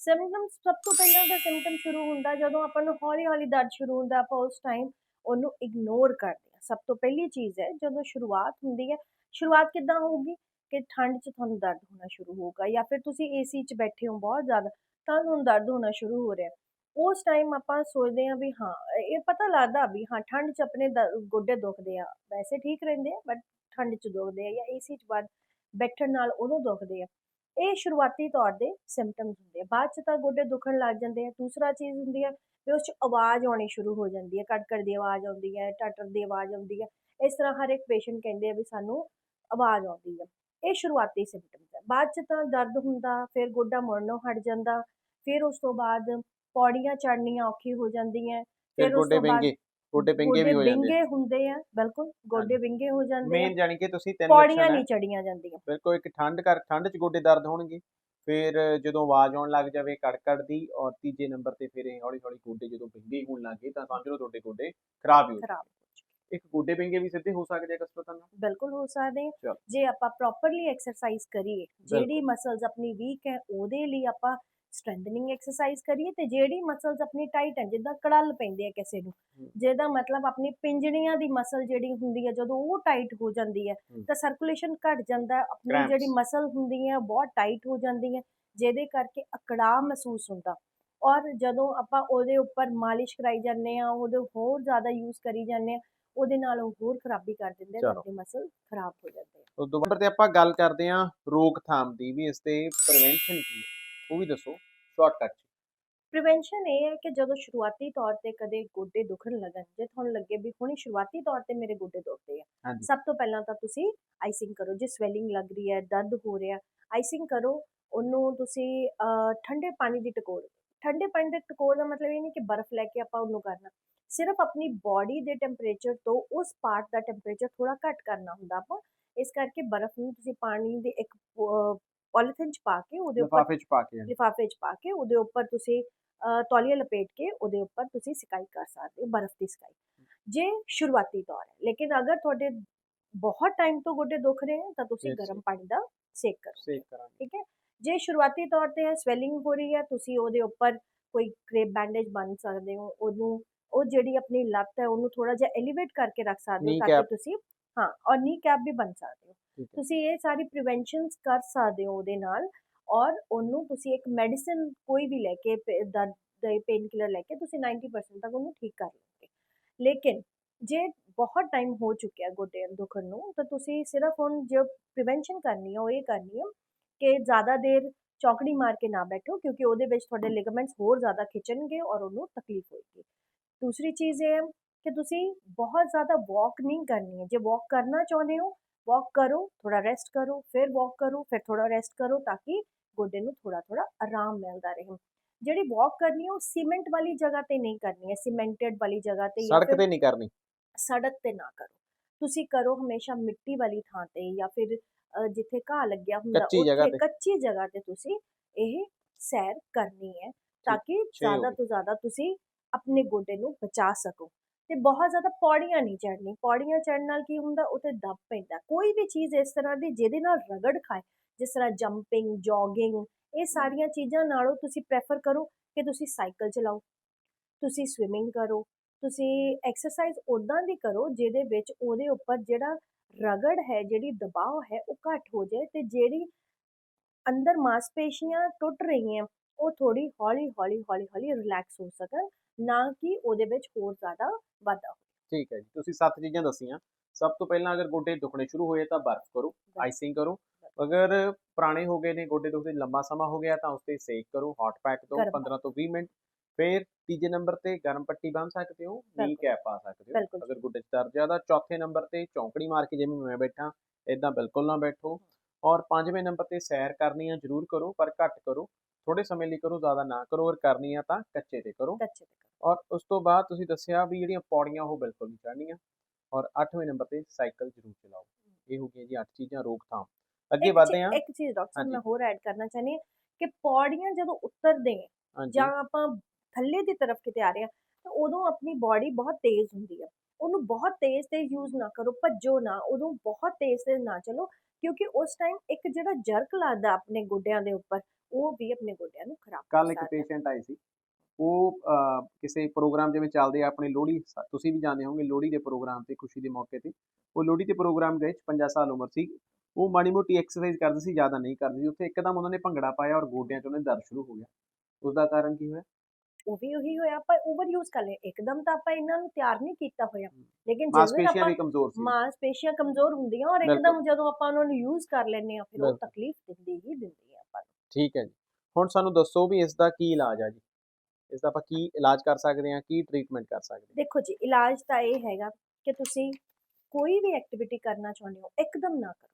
ਸਿਮਟਮਸ ਸਭ ਤੋਂ ਪਹਿਲਾਂ ਤਾਂ ਸਿਮਟਮ ਸ਼ੁਰੂ ਹੁੰਦਾ ਜਦੋਂ ਆਪਾਂ ਨੂੰ ਹੌਲੀ ਹੌਲੀ ਦਰਦ ਸ਼ੁਰੂ ਹੁੰਦਾ, ਆਪਾਂ ਉਸ ਟਾਈਮ ਉਹਨੂੰ ਇਗਨੋਰ ਕਰਦੇ ਹਾਂ। ਸਭ ਤੋਂ ਪਹਿਲੀ ਚੀਜ਼ ਹੈ, ਜਦੋਂ ਸ਼ੁਰੂਆਤ ਹੁੰਦੀ ਹੈ, ਸ਼ੁਰੂਆਤ ਕਿੱਦਾਂ ਹੋਊਗੀ? ਕਿ ਠੰਡ 'ਚ ਤੁਹਾਨੂੰ ਦਰਦ ਹੋਣਾ ਸ਼ੁਰੂ ਹੋਊਗਾ ਜਾਂ ਫਿਰ ਤੁਸੀਂ ਏਸੀ 'ਚ ਬੈਠੇ ਹੋ ਬਹੁਤ ਜ਼ਿਆਦਾ, ਤਾਂ ਤੁਹਾਨੂੰ ਦਰਦ ਹੋਣਾ ਸ਼ੁਰੂ ਹੋ ਰਿਹਾ। ਉਸ ਟਾਈਮ ਆਪਾਂ ਸੋਚਦੇ ਹਾਂ ਵੀ ਹਾਂ, ਇਹ ਪਤਾ ਲੱਗਦਾ ਵੀ ਹਾਂ, ਠੰਡ 'ਚ ਆਪਣੇ ਗੋਡੇ ਦੁਖਦੇ ਆ। ਵੈਸੇ ਠੀਕ ਰਹਿੰਦੇ ਆ ਬਟ ਠੰਡ 'ਚ ਦੁਖਦੇ ਆ ਜਾਂ ਏਸੀ 'ਚ ਬਾਅਦ ਬੈਠਣ ਨਾਲ ਉਦੋਂ ਦੁਖਦੇ ਆ। ਇਹ ਸ਼ੁਰੂਆਤੀ ਤੌਰ ਦੇ ਸਿੰਪਟਮਸ ਹੁੰਦੇ ਆ। ਬਾਅਦ ਚ ਤਾਂ ਗੋਡੇ ਦੁਖਣ ਲੱਗ ਜਾਂਦੇ ਆ। ਦੂਸਰਾ ਚੀਜ਼ ਹੁੰਦੀ ਹੈ ਵੀ ਉਸ ਚ ਆਵਾਜ਼ ਆਉਣੀ ਸ਼ੁਰੂ ਹੋ ਜਾਂਦੀ ਹੈ ਕੜਕੜ ਦੀ ਆਵਾਜ਼ ਆਉਂਦੀ ਹੈ ਟਟਰ ਦੀ ਆਵਾਜ਼ ਆਉਂਦੀ ਹੈ ਇਸ ਤਰ੍ਹਾਂ ਹਰ ਇੱਕ ਪੇਸ਼ੈਂਟ ਕਹਿੰਦੇ ਆ ਵੀ ਸਾਨੂੰ ਆਵਾਜ਼ ਆਉਂਦੀ ਹੈ ਇਹ ਸ਼ੁਰੂਆਤੀ ਸਿੰਪਟਮਸ ਹੈ ਬਾਅਦ ਚ ਤਾਂ ਦਰਦ ਹੁੰਦਾ ਫਿਰ ਗੋਡਾ ਮੁੜਨੋਂ ਹਟ ਜਾਂਦਾ ਫਿਰ ਉਸ ਤੋਂ ਬਾਅਦ ਪੌੜੀਆਂ ਚੜ੍ਹਨੀਆਂ ਔਖੀ ਹੋ ਜਾਂਦੀਆਂ ਫਿਰ ਉਸ ਤੋਂ ਬਾਅਦ ਗੋਡੇ ਵਿੰਗੇ ਵੀ ਹੋ ਜਾਂਦੇ ਵਿੰਗੇ ਹੁੰਦੇ ਆ ਬਿਲਕੁਲ ਗੋਡੇ। ਵਿੰਗੇ ਹੋ ਜਾਂਦੇ ਮੇਨ ਜਾਣੀ ਕਿ ਤੁਸੀਂ ਤਿੰਨ ਪੌੜੀਆਂ ਨਹੀਂ ਚੜੀਆਂ ਜਾਂਦੀਆਂ। ਫਿਰ ਕੋਈ ਇੱਕ ਠੰਡ ਕਰ ਠੰਡ 'ਚ ਗੋਡੇ ਦਰਦ ਹੋਣਗੇ। ਫਿਰ ਜਦੋਂ ਆਵਾਜ਼ ਆਉਣ ਲੱਗ ਜਾਵੇ ਕੜਕੜ ਦੀ ਔਰ ਤੀਜੇ ਨੰਬਰ ਤੇ ਫਿਰ ਇਹ ਹੌਲੀ ਹੌਲੀ ਗੋਡੇ ਜਦੋਂ ਵਿੰਗੇ ਹੋਣ ਲੱਗੇ ਤਾਂ ਸਮਝ ਲਓ ਤੁਹਾਡੇ ਗੋਡੇ ਖਰਾਬ ਹੀ ਗਏ। ਇੱਕ ਗੋਡੇ ਵਿੰਗੇ ਵੀ ਸਿੱਧੇ ਹੋ ਸਕਦੇ ਆ ਕਸਰਤਾਂ ਨਾਲ? ਬਿਲਕੁਲ ਹੋ ਸਕਦੇ ਜੇ ਆਪਾਂ ਪ੍ਰੋਪਰਲੀ ਐਕਸਰਸਾਈਜ਼ ਕਰੀਏ ਜਿਹੜੀ ਮਸਲਸ ਆਪਣੀ ਵੀਕ ਹੈ ਉਹਦੇ ਲਈ ਆਪਾਂ ਸਟਰੈਂਥਨਿੰਗ ਐਕਸਰਸਾਈਜ਼ ਕਰੀਏ ਤੇ ਜਿਹੜੀ ਮਸਲਸ ਆਪਣੀ ਟਾਈਟ ਹੈ ਜਿੱਦਾਂ ਕੜਲ ਪੈਂਦੇ ਆ ਕਿਸੇ ਨੂੰ। ਜਿਹਦਾ ਮਤਲਬ ਆਪਣੀ ਪਿੰਜੜੀਆਂ ਦੀ ਮਸਲ ਜਿਹੜੀ ਹੁੰਦੀ ਹੈ ਜਦੋਂ ਉਹ ਟਾਈਟ ਹੋ ਜਾਂਦੀ ਹੈ। ਤਾਂ ਸਰਕੂਲੇਸ਼ਨ ਘਟ ਜਾਂਦਾ ਆਪਣੀ. ਜਿਹੜੀ ਮਸਲ ਹੁੰਦੀ ਹੈ ਬਹੁਤ ਟਾਈਟ ਹੋ ਜਾਂਦੀ ਹੈ ਜਿਹਦੇ ਕਰਕੇ ਅਕੜਾਅ ਮਹਿਸੂਸ ਹੁੰਦਾ ਔਰ ਜਦੋਂ ਆਪਾਂ ਉਹਦੇ ਉੱਪਰ ਮਾਲਿਸ਼ ਕਰਾਈ ਜਾਂਦੇ ਆ ਉਹਦੇ ਹੋਰ ਜ਼ਿਆਦਾ ਯੂਜ਼ ਕਰੀ ਜਾਂਦੇ ਆ ਉਹਦੇ ਨਾਲ ਉਹ ਹੋਰ ਖਰਾਬੀ ਕਰ ਦਿੰਦੇ ਆ। ਤੁਹਾਡੇ ਮਸਲ ਖਰਾਬ ਹੋ ਜਾਂਦੇ ਆ ਉਸ ਤੋਂ ਬਾਅਦ ਤੇ ਆਪਾਂ ਗੱਲ ਕਰਦੇ ਹਾਂ ਰੋਕਥਾਮ ਦੀ ਵੀ ਇਸ ਤੇ ਪ੍ਰੀਵੈਂਸ਼ਨ ਕੀ ਹੈ ਉਹ ਵੀ ਦੱਸੋ ਸ਼ਾਰਟਕਟ 'ਚ ਪ੍ਰੀਵੈਂਸ਼ਨ ਇਹ ਹੈ ਕਿ ਜਦੋਂ ਸ਼ੁਰੂਆਤੀ ਤੌਰ ਤੇ ਕਦੇ ਗੋਡੇ ਦੁਖਣ ਲੱਗਣ ਜੇ ਤੁਹਾਨੂੰ ਲੱਗੇ ਵੀ ਹੁਣੇ ਸ਼ੁਰੂਆਤੀ ਤੌਰ ਤੇ ਮੇਰੇ ਗੋਡੇ ਦੁਖਦੇ ਆ ਹਾਂਜੀ। ਸਭ ਤੋਂ ਪਹਿਲਾਂ ਤਾਂ ਤੁਸੀਂ ਆਈਸਿੰਗ ਕਰੋ ਜੇ ਸਵੈਲਿੰਗ ਲੱਗ ਰਹੀ ਹੈ ਦਰਦ ਹੋ ਰਿਹਾ ਆਈਸਿੰਗ ਕਰੋ ਉਹਨੂੰ ਤੁਸੀਂ ਅਹ, ਠੰਡੇ ਪਾਣੀ ਦੀ ਟਕੋਰ ਠੰਡੇ ਪਾਣੀ ਦੇ ਟਕੋਰ ਦਾ ਮਤਲਬ ਇਹ ਨਹੀਂ ਕਿ ਬਰਫ਼ ਲੈ ਕੇ ਆਪਾਂ ਉਹਨੂੰ ਕਰਨਾ ਸਿਰਫ ਆਪਣੀ ਬਾਡੀ ਦੇ ਟੈਂਪਰੇਚਰ ਤੋਂ ਉਸ ਪਾਰਟ ਦਾ ਟੈਂਪਰੇਚਰ ਥੋੜਾ ਘੱਟ ਕਰਨਾ ਹੁੰਦਾ ਆਪਾਂ ਇਸ ਕਰਕੇ ਬਰਫ਼ ਨੂੰ ਤੁਸੀਂ ਪਾਣੀ ਦੇ ਇੱਕ ਪੋਲੀਥੀਨ ਚ ਪਾ ਕੇ ਉਹਦੇ ਉੱਪਰ ਲਿਫਾਫੇ 'ਚ ਪਾ ਕੇ ਲਿਫਾਫੇ 'ਚ ਪਾ ਕੇ ਉਹਦੇ ਉੱਪਰ ਤੁਸੀਂ ਤੌਲੀਆ ਲਪੇਟ ਕੇ ਉਹਦੇ ਉੱਪਰ ਤੁਸੀਂ ਸਿਕਾਈ ਕਰ ਸਕਦੇ ਹੋ ਬਰਫ਼ ਦੀ ਸਿਕਾਈ। ਜੇ ਸ਼ੁਰੂਆਤੀ ਤੌਰ ਹੈ ਲੇਕਿਨ ਅਗਰ ਤੁਹਾਡੇ ਬਹੁਤ ਟਾਈਮ ਤੋਂ ਗੋਡੇ ਦੁਖ ਰਹੇ ਹਨ ਤਾਂ ਤੁਸੀਂ ਗਰਮ ਪਾਣੀ ਦਾ ਸੇਕ ਕਰੋ। ਸੇਕ ਕਰਾਂਗੇ। ਠੀਕ ਹੈ? ਜੇ ਸ਼ੁਰੂਆਤੀ ਤੌਰ ਤੇ ਹੈ ਸਵੈਲਿੰਗ ਹੋ ਰਹੀ ਹੈ ਤੁਸੀਂ ਉਹਦੇ ਉੱਪਰ ਕੋਈ ਕ੍ਰੇਪ ਬੈਂਡੇਜ ਬੰਨ ਸਕਦੇ ਹੋ ਉਹਨੂੰ ਉਹ ਜਿਹੜੀ ਆਪਣੀ ਲੱਤ ਹੈ ਉਹਨੂੰ ਥੋੜਾ ਜਿਹਾ ਐਲੀਵੇਟ ਕਰਕੇ ਰੱਖ ਸਕਦੇ ਹੋ ਤਾਂ. ਕਿ ਤੁਸੀਂ ਹਾਂ ਔਰ ਨੀ ਕੈਪ ਵੀ ਬਣ ਸਕਦੇ ਹੈ। ਤੁਸੀਂ ਇਹ ਸਾਰੀ ਪ੍ਰੀਵੈਂਸ਼ਨਸ ਕਰ ਸਕਦੇ ਹੋ ਉਹਦੇ ਨਾਲ ਔਰ ਉਹਨੂੰ ਤੁਸੀਂ ਇੱਕ ਮੈਡੀਸਿਨ ਕੋਈ ਵੀ ਲੈ ਕੇ ਪ- ਦਰਦ ਦੇ ਪੇਨ ਕਿਲਰ ਲੈ ਕੇ ਤੁਸੀਂ 90% ਤੱਕ ਉਹਨੂੰ ਠੀਕ ਕਰ ਲਓਗੇ। ਲੇਕਿਨ ਜੇ ਬਹੁਤ ਟਾਈਮ ਹੋ ਚੁੱਕਿਆ ਗੋਡੇ ਦੁਖਣ ਨੂੰ, ਤਾਂ ਤੁਸੀਂ ਸਿਰਫ ਹੁਣ ਜੋ ਪ੍ਰੀਵੈਂਸ਼ਨ ਕਰਨੀ ਹੈ ਉਹ ਇਹ ਕਰਨੀ ਹੈ ਕਿ ਜ਼ਿਆਦਾ ਦੇਰ ਚੌਕੜੀ ਮਾਰ ਕੇ ਨਾ ਬੈਠੋ, ਕਿਉਂਕਿ ਉਹਦੇ ਵਿੱਚ ਤੁਹਾਡੇ ਲਿਗਾਮੈਂਟਸ ਹੋਰ ਜ਼ਿਆਦਾ ਖਿੱਚਣਗੇ ਔਰ ਉਹਨੂੰ ਤਕਲੀਫ ਹੋਏਗੀ। ਦੂਸਰੀ ਚੀਜ਼ ਇਹ ਹੈ ਕਿ ਤੁਸੀਂ ਬਹੁਤ ਜ਼ਿਆਦਾ ਵਾਕ ਨਹੀਂ ਕਰਨੀ ਹੈ। ਜੇ ਵਾਕ ਕਰਨਾ ਚਾਹੁੰਦੇ ਹੋ ਵਾਕ ਕਰੋ ਥੋੜਾ ਰੈਸਟ ਕਰੋ ਫਿਰ ਵਾਕ ਕਰੋ ਫਿਰ ਥੋੜਾ ਰੈਸਟ ਕਰੋ ਤਾਂ ਕਿ ਗੋਡੇ ਨੂੰ ਥੋੜਾ ਥੋੜਾ ਆਰਾਮ ਮਿਲਦਾ ਰਹੇ ਜਿਹੜੀ ਵਾਕ ਕਰਨੀ ਹੈ ਉਹ ਸੀਮੈਂਟ ਵਾਲੀ ਜਗ੍ਹਾ ਤੇ ਨਹੀਂ ਕਰਨੀ ਹੈ ਸੀਮੈਂਟਡ ਵਾਲੀ ਜਗ੍ਹਾ ਤੇ ਸੜਕ ਤੇ ਨਹੀਂ ਕਰਨੀ ਸੜਕ ਤੇ ਨਾ ਕਰੋ ਤੁਸੀਂ ਕਰੋ ਹਮੇਸ਼ਾ ਮਿੱਟੀ ਵਾਲੀ ਥਾਂ ਤੇ ਜਾਂ ਫਿਰ ਜਿੱਥੇ ਘਾਹ ਲੱਗਿਆ ਹੁੰਦਾ ਉੱਥੇ। ਕੱਚੀ ਜਗ੍ਹਾ ਤੇ ਤੁਸੀਂ ਇਹ ਸੈਰ ਕਰਨੀ ਹੈ ਤਾਂ ਕਿ ਜ਼ਿਆਦਾ। ਤੋਂ ਜ਼ਿਆਦਾ ਤੁਸੀਂ ਆਪਣੇ ਗੋਡੇ ਨੂੰ ਬਚਾ ਸਕੋ ਤੇ ਬਹੁਤ ਜ਼ਿਆਦਾ ਪੌੜੀਆਂ ਨਹੀਂ ਚੜ੍ਹਨੀ ਪੌੜੀਆਂ ਚੜ੍ਹਨ ਨਾਲ ਕੀ ਹੁੰਦਾ? ਉਤੇ ਦਬ ਪੈਂਦਾ। ਕੋਈ ਵੀ ਚੀਜ਼ ਇਸ ਤਰ੍ਹਾਂ ਦੀ ਜਿਹਦੇ ਨਾਲ ਰਗੜ ਖਾਏ, ਜਿਸ ਤਰ੍ਹਾਂ ਜੰਪਿੰਗ ਜੋਗਿੰਗ ਇਹ ਸਾਰੀਆਂ ਚੀਜ਼ਾਂ ਨਾਲੋਂ ਤੁਸੀਂ ਪ੍ਰੈਫਰ ਕਰੋ ਕਿ ਤੁਸੀਂ ਸਾਈਕਲ ਚਲਾਓ। ਤੁਸੀਂ ਸਵਿਮਿੰਗ ਕਰੋ। ਤੁਸੀਂ ਐਕਸਰਸਾਈਜ਼ ਉਦਾਂ ਦੀ ਕਰੋ ਜਿਹਦੇ ਵਿੱਚ ਉਹਦੇ ਉੱਪਰ ਜਿਹੜਾ ਰਗੜ ਹੈ, ਜਿਹੜੀ ਦਬਾਅ ਹੈ ਉਹ ਘੱਟ ਹੋ ਜਾਏ ਤੇ ਜਿਹੜੀ ਅੰਦਰ ਮਾਸਪੇਸ਼ੀਆਂ ਟੁੱਟ ਰਹੀਆਂ ਉਹ ਥੋੜੀ ਹੌਲੀ ਹੌਲੀ ਹੌਲੀ ਹੌਲੀ ਰਿਲੈਕਸ ਹੋ ਸਕਣ ਨਾ ਕਿ ਉਹਦੇ ਵਿੱਚ ਹੋਰ ਜ਼ਿਆਦਾ ਵਾਧਾ ਹੋਵੇ। ਠੀਕ ਹੈ ਜੀ ਤੁਸੀਂ ਸੱਤ ਚੀਜ਼ਾਂ ਦੱਸੀਆਂ। ਸਭ ਤੋਂ ਪਹਿਲਾਂ ਅਗਰ ਗੋਡੇ ਦੁਖਣੇ ਸ਼ੁਰੂ ਹੋਏ ਤਾਂ ਬਰਫ਼ ਕਰੋ ਆਈਸਿੰਗ ਕਰੋ। ਅਗਰ ਪੁਰਾਣੇ ਹੋ ਗਏ ਨੇ ਗੋਡੇ ਦੁਖਦੇ ਲੰਮਾ ਸਮਾਂ ਹੋ ਗਿਆ ਤਾਂ ਉਸ ਤੇ ਸੇਕ ਕਰੋ ਹੌਟ ਪੈਕ ਤੋਂ ਗਰਮ 15 ਤੋਂ 20 ਮਿੰਟ। ਫਿਰ ਤੀਜੇ ਨੰਬਰ ਤੇ ਗਰਮ ਪੱਟੀ ਬੰਨ ਸਕਦੇ ਹੋ ਨੀ। ਕੈਪ ਪਾ ਸਕਦੇ ਹੋ। ਅਗਰ ਗੋਡੇ 'ਚ ਦਰਦ ਜ਼ਿਆਦਾ ਚੌਥੇ ਨੰਬਰ ਤੇ ਚੌਂਕੜੀ ਮਾਰ ਕੇ ਜਿਵੇਂ ਮੈਂ ਬੈਠਾ ਇਦਾਂ ਬਿਲਕੁਲ ਨਾ ਬੈਠੋ। ਔਰ ਪੰਜਵੇਂ ਨੰਬਰ ਤੇ ਸੈਰ ਕਰਨੀ ਆ ਜ਼ਰੂਰ ਕਰੋ ਪਰ ਘੱਟ ਕਰੋ। ਥੋੜੇ ਸਮੇਂ ਲਈ ਕਰੋ ਜ਼ਿਆਦਾ ਨਾ ਕਰੋ ਔਰ ਕਰਨੀ ਆ ਤਾਂ ਕੱਚੇ ਤੇ ਕਰੋ। ਕੱਚੇ ਤੇ ਕਰੋ। ਔਰ ਉਸ ਤੋਂ ਬਾਅਦ ਤੁਸੀਂ ਦੱਸਿਆ ਵੀ ਜਿਹੜੀਆਂ ਪੌੜੀਆਂ ਉਹ ਬਿਲਕੁਲ ਨਹੀਂ ਚੜ੍ਹਨੀਆਂ। ਔਰ 8ਵੇਂ ਨੰਬਰ ਤੇ ਸਾਈਕਲ ਜ਼ਰੂਰ ਚਲਾਓ। ਇਹ ਹੋ ਗਈਆਂ ਜੀ 8 ਚੀਜ਼ਾਂ ਰੋਕਥਾਮ। ਅੱਗੇ ਵਧਦੇ ਹਾਂ ਇੱਕ ਚੀਜ਼ ਡਾਕਟਰ। ਮੈਂ ਹੋਰ ਐਡ ਕਰਨਾ ਚਾਹਨੀ ਹਾਂ ਕਿ ਪੌੜੀਆਂ ਜਦੋਂ ਉਤਰਦੇ ਹਾਂਜੀ। ਜਾਂ ਆਪਾਂ ਥੱਲੇ ਦੀ ਤਰਫ ਕਿਤੇ ਆ ਰਹੇ ਹਾਂ ਤਾਂ ਉਦੋਂ ਆਪਣੀ ਬਾਡੀ ਬਹੁਤ ਤੇਜ਼ ਹੁੰਦੀ ਹੈ ਉਹਨੂੰ ਬਹੁਤ ਤੇਜ਼ ਤੇ ਯੂਜ਼ ਨਾ ਕਰੋ ਭੱਜੋ ਨਾ ਉਦੋਂ ਬਹੁਤ ਤੇਜ਼ ਤੇ ਨਾ ਚਲੋ ਕਿਉਂਕਿ ਉਸ ਟਾਈਮ ਇੱਕ ਜਿਹੜਾ ਜਰਕ ਲੱਗਦਾ ਆਪਣੇ ਗੋਡਿਆਂ ਦੇ ਉੱਪਰ ਉਹ ਵੀ ਆਪਣੇ ਗੋਡਿਆਂ ਨੂੰ ਖਰਾਬ ਕੱਲ ਇੱਕ। ਪੇਸ਼ੈਂਟ ਆਈ ਸੀ ਉਹ ਕਿਸੇ ਪ੍ਰੋਗਰਾਮ ਜਿਵੇਂ ਚੱਲਦੇ ਆ ਆਪਣੇ ਲੋਹੜੀ ਤੁਸੀਂ ਵੀ ਜਾਣਦੇ ਹੋਵੋਗੇ ਲੋਹੜੀ ਦੇ ਪ੍ਰੋਗਰਾਮ ਤੇ ਖੁਸ਼ੀ ਦੇ ਮੌਕੇ ਤੇ ਉਹ ਲੋਹੜੀ ਦੇ ਪ੍ਰੋਗਰਾਮ ਗਏ 55 ਸਾਲ ਉਮਰ ਸੀ ਉਹ ਮਾੜੀ ਮੋਟੀ ਐਕਸਰਸਾਈਜ਼ ਕਰਦੇ ਸੀ ਜ਼ਿਆਦਾ ਨਹੀਂ ਕਰਦੇ ਸੀ ਉੱਥੇ ਇੱਕਦਮ ਉਹਨਾਂ ਨੇ ਭੰਗੜਾ ਪਾਇਆ ਔਰ ਗੋਡਿਆਂ 'ਚ ਉਹਨੇ ਦਰਦ ਸ਼ੁਰੂ ਹੋ ਗਿਆ ਉਸ ਦਾ ਕਾਰਨ ਕੀ ਹੋਇਆ ਉਹ ਵੀ ਉਹੀ ਹੋਇਆ ਆਪਾਂ ਓਵਰ ਯੂਜ਼ ਕਰ ਲਏ ਇੱਕਦਮ ਤਾਂ ਆਪਾਂ ਇਹਨਾਂ ਨੂੰ ਤਿਆਰ ਨਹੀਂ ਕੀਤਾ ਹੋਇਆ। ਲੇਕਿਨ ਜਿਵੇਂ ਆਪਾਂ ਵੀ ਕਮਜ਼ੋਰ ਸੀ ਮਾਸਪੇਸ਼ੀਆਂ ਕਮਜ਼ੋਰ ਹੁੰਦੀਆਂ ਔਰ। ਇੱਕਦਮ ਜਦੋਂ ਆਪਾਂ ਉਹਨਾਂ ਨੂੰ ਯੂਜ਼ ਕਰ ਲੈਂਦੇ ਆ ਫਿਰ ਉਹ। ਤਕਲੀਫ ਦਿੰਦੀ ਹੀ ਦਿੰਦੀ। ਠੀਕ ਹੈ ਜੀ। ਹੁਣ ਸਾਨੂੰ ਦੱਸੋ ਵੀ ਇਸ ਦਾ ਕੀ ਇਲਾਜ ਆ ਜੀ? ਇਸ ਦਾ ਆਪਾਂ ਕੀ ਇਲਾਜ ਕਰ ਸਕਦੇ ਹਾਂ ਕੀ ਟ੍ਰੀਟਮੈਂਟ ਕਰ ਸਕਦੇ ਹਾਂ? ਦੇਖੋ ਜੀ ਇਲਾਜ ਤਾਂ ਇਹ ਹੈਗਾ ਕਿ ਤੁਸੀਂ ਕੋਈ ਵੀ ਐਕਟੀਵਿਟੀ ਕਰਨਾ ਚਾਹੁੰਦੇ ਹੋ ਇੱਕਦਮ ਨਾ ਕਰੋ।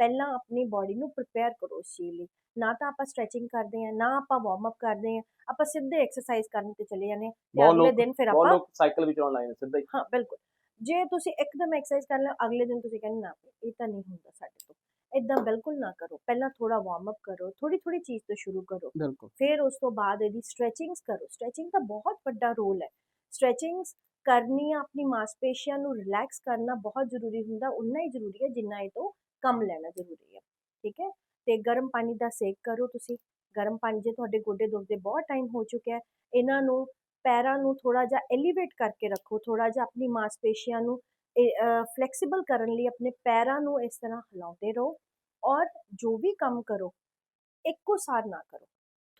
ਪਹਿਲਾਂ ਆਪਣੀ ਬਾਡੀ ਨੂੰ ਪ੍ਰਿਪੇਅਰ ਕਰੋ ਉਸ ਚੀਜ਼ ਲਈ। ਨਾ ਤਾਂ ਆਪਾਂ ਸਟ੍ਰੈਚਿੰਗ ਕਰਦੇ ਹਾਂ ਨਾ ਆਪਾਂ ਵਾਰਮ ਅਪ ਕਰਦੇ ਹਾਂ ਆਪਾਂ ਸਿੱਧੇ ਐਕਸਰਸਾਈਜ਼ ਕਰਨ ਤੇ ਚਲੇ ਜਾਂਦੇ ਬਹੁਤ ਅਗਲੇ ਦਿਨ ਫਿਰ ਆਪਾਂ ਲੋਕ ਸਾਈਕਲ ਵੀ ਚਲਾਉਣ ਲੱਗ ਜਾਂਦੇ ਸਿੱਧਾ ਹੀ। ਹਾਂ ਬਿਲਕੁਲ। ਜੇ ਤੁਸੀਂ ਇੱਕਦਮ ਐਕਸਰਸਾਈਜ਼ ਕਰ ਲਓ ਅਗਲੇ ਦਿਨ ਤੁਸੀਂ ਕਹਿੰਦੇ ਨਾ ਇਹ ਤਾਂ ਨਹੀਂ ਹੁੰਦਾ ਸਾਡੇ ਤੋਂ। ਇਦਾਂ ਬਿਲਕੁਲ ਨਾ ਕਰੋ। ਪਹਿਲਾਂ ਥੋੜਾ ਵਾਰਮ ਅਪ ਕਰੋ ਥੋੜੀ ਥੋੜੀ ਚੀਜ਼ ਤੋਂ ਸ਼ੁਰੂ ਕਰੋ। ਬਿਲਕੁਲ। ਫਿਰ ਉਸ ਤੋਂ ਬਾਅਦ ਇਹਦੀ ਸਟ੍ਰੈਚਿੰਗਸ ਕਰੋ। ਸਟ੍ਰੈਚਿੰਗ ਦਾ ਬਹੁਤ ਵੱਡਾ ਰੋਲ ਹੈ। ਸਟ੍ਰੈਚਿੰਗਸ ਕਰਨੀ ਆਪਣੀ ਮਾਸਪੇਸ਼ੀਆਂ ਨੂੰ ਰਿਲੈਕਸ ਕਰਨਾ ਬਹੁਤ ਜ਼ਰੂਰੀ ਹੁੰਦਾ ਉਨਾ ਹੀ ਜ਼ਰੂਰੀ ਹੈ ਜਿੰਨਾ ਇਹ ਤੋਂ ਕੰਮ ਲੈਣਾ ਜ਼ਰੂਰੀ ਹੈ। ਠੀਕ ਹੈ? ਤੇ ਗਰਮ ਪਾਣੀ ਦਾ ਸੇਕ ਕਰੋ ਤੁਸੀਂ। ਗਰਮ ਪਾਣੀ ਜੇ ਤੁਹਾਡੇ ਗੋਡੇ ਦੁਖਦੇ ਬਹੁਤ ਟਾਈਮ ਹੋ ਚੁੱਕਿਆ ਹੈ ਇਹਨਾਂ ਨੂੰ ਪੈਰਾਂ ਨੂੰ ਥੋੜਾ ਜਿਹਾ ਐਲੀਵੇਟ ਕਰਕੇ ਰੱਖੋ। ਥੋੜਾ ਜਿਹਾ ਆਪਣੀ ਮਾਸਪੇਸ਼ੀਆਂ ਨੂੰ ਫਲੈਕਸੀਬਲ ਕਰਨ ਲਈ ਆਪਣੇ ਪੈਰਾਂ ਨੂੰ ਇਸ ਤਰ੍ਹਾਂ ਹਿਲਾਉਂਦੇ ਰਹੋ ਔਰ ਜੋ ਵੀ ਕੰਮ ਕਰੋ ਇੱਕੋ ਸਾਰ ਨਾ ਕਰੋ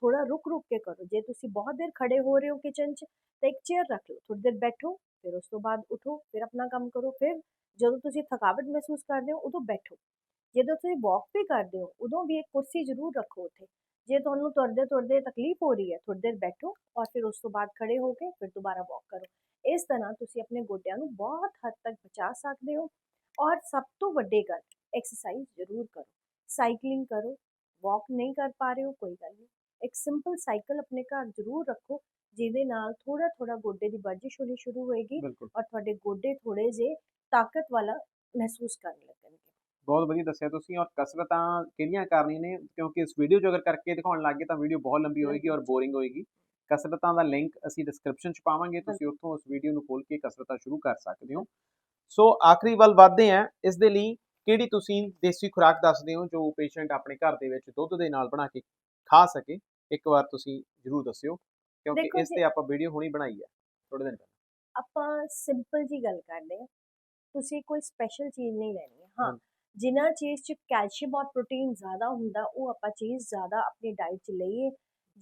ਥੋੜਾ ਰੁਕ ਰੁਕ ਕੇ ਕਰੋ ਜੇ ਤੁਸੀਂ ਬਹੁਤ ਦੇਰ ਖੜੇ ਹੋ ਰਹੇ ਹੋ ਕਿਚਨ 'ਚ ਤਾਂ ਇੱਕ ਚੇਅਰ ਰੱਖ ਲਓ ਥੋੜੀ ਦੇਰ ਬੈਠੋ ਫਿਰ ਉਸ ਤੋਂ ਬਾਅਦ ਉਠੋ ਫਿਰ ਆਪਣਾ ਕੰਮ ਕਰੋ ਫਿਰ ਜਦੋਂ ਤੁਸੀਂ ਥਕਾਵਟ ਮਹਿਸੂਸ ਕਰਦੇ ਹੋ ਉਦੋਂ ਬੈਠੋ ਜਦੋਂ ਤੁਸੀਂ ਵਾਕ ਵੀ ਕਰਦੇ ਹੋ ਉਦੋਂ ਵੀ ਇੱਕ ਕੁਰਸੀ ਜ਼ਰੂਰ ਰੱਖੋ ਉੱਥੇ ਜੇ ਤੁਹਾਨੂੰ ਤੁਰਦੇ ਤੁਰਦੇ ਤਕਲੀਫ ਹੋ ਰਹੀ ਹੈ ਥੋੜੀ ਦੇਰ ਬੈਠੋ ਔਰ ਫਿਰ ਉਸ ਤੋਂ ਬਾਅਦ ਖੜੇ ਹੋ ਕੇ ਫਿਰ ਦੁਬਾਰਾ ਵਾਕ ਕਰੋ ਇਸ ਤਰ੍ਹਾਂ ਤੁਸੀਂ ਆਪਣੇ ਗੋਡਿਆਂ ਨੂੰ ਬਹੁਤ ਹੱਦ ਤੱਕ ਬਚਾ ਸਕਦੇ ਹੋ ਔਰ ਸਭ ਤੋਂ ਵੱਡੀ ਗੱਲ ਐਕਸਰਸਾਈਜ਼ ਜ਼ਰੂਰ ਕਰੋ। ਸਾਈਕਲਿੰਗ ਕਰੋ ਵਾਕ ਨਹੀਂ ਕਰ ਪਾ ਰਹੇ ਹੋ ਕੋਈ ਗੱਲ ਨਹੀਂ। ਇੱਕ ਸਿੰਪਲ ਸਾਈਕਲ ਆਪਣੇ ਘਰ ਜ਼ਰੂਰ ਰੱਖੋ ਜਿਹਦੇ ਨਾਲ ਥੋੜਾ ਥੋੜਾ ਗੋਡੇ ਦੀ ਵਰਜਿਸ਼ ਹੋਣੀ ਸ਼ੁਰੂ ਹੋਏਗੀ ਔਰ ਤੁਹਾਡੇ ਗੋਡੇ ਥੋੜੇ ਜੇ ਤਾਕਤ ਵਾਲਾ ਮਹਿਸੂਸ ਕਰਨ ਲੱਗਣਗੇ। ਬਹੁਤ ਵਧੀਆ ਦੱਸਿਆ ਤੁਸੀਂ ਔਰ ਕਸਰਤਾਂ ਕਿਹੜੀਆਂ ਕਰਨੀਆਂ ਨੇ? ਕਿਉਂਕਿ ਇਸ ਵੀਡੀਓ 'ਚ ਅਗਰ ਕਰਕੇ ਦਿਖਾਉਣ ਲੱਗੇ ਤਾਂ ਵੀਡੀਓ ਬਹੁਤ ਲੰਬੀ ਹੋਏਗੀ ਔਰ ਬੋਰਿੰਗ ਹੋਏਗੀ। ਕਸਰਤਾਂ ਦਾ ਲਿੰਕ ਅਸੀਂ ਡਿਸਕ੍ਰਿਪਸ਼ਨ 'ਚ ਪਾਵਾਂਗੇ ਤੁਸੀਂ ਉੱਥੋਂ ਉਸ ਵੀਡੀਓ ਨੂੰ ਖੋਲ ਕੇ ਕਸਰਤਾਂ ਸ਼ੁਰੂ ਕਰ ਸਕਦੇ ਹੋ। ਸੋ ਆਖਰੀ ਵੱਲ ਵਧਦੇ ਹਾਂ ਇਸ ਦੇ ਲਈ ਕਿਹੜੀ ਤੁਸੀਂ ਦੇਸੀ ਖੁਰਾਕ ਦੱਸਦੇ ਹੋ ਜੋ ਪੇਸ਼ੈਂਟ ਆਪਣੇ ਘਰ ਦੇ ਵਿੱਚ ਦੁੱਧ ਦੇ ਨਾਲ ਬਣਾ ਕੇ ਖਾ ਸਕੇ? ਇੱਕ ਵਾਰ ਤੁਸੀਂ ਜ਼ਰੂਰ ਦੱਸਿਓ ਕਿਉਂਕਿ ਇਸ ਤੇ ਆਪਾਂ ਵੀਡੀਓ ਹੁਣੀ ਬਣਾਈ ਹੈ ਥੋੜੇ ਦਿਨ ਪਹਿਲਾਂ। ਆਪਾਂ ਸਿੰਪਲ ਜੀ ਗੱਲ ਕਰਦੇ ਹਾਂ ਤੁਸੀਂ ਕੋਈ ਸਪੈਸ਼ਲ ਚੀਜ਼ ਨਹੀਂ ਲੈਣੀ ਹੈ। ਹਾਂ। ਜਿਨ੍ਹਾਂ ਚੀਜ਼ 'ਚ ਕੈਲਸ਼ੀਅਮ ਔਰ ਪ੍ਰੋਟੀਨ ਜ਼ਿਆਦਾ ਹੁੰਦਾ ਉਹ ਆਪਾਂ ਚੀਜ਼ ਜ਼ਿਆਦਾ ਆਪਣੀ ਡਾਈਟ 'ਚ ਲਈਏ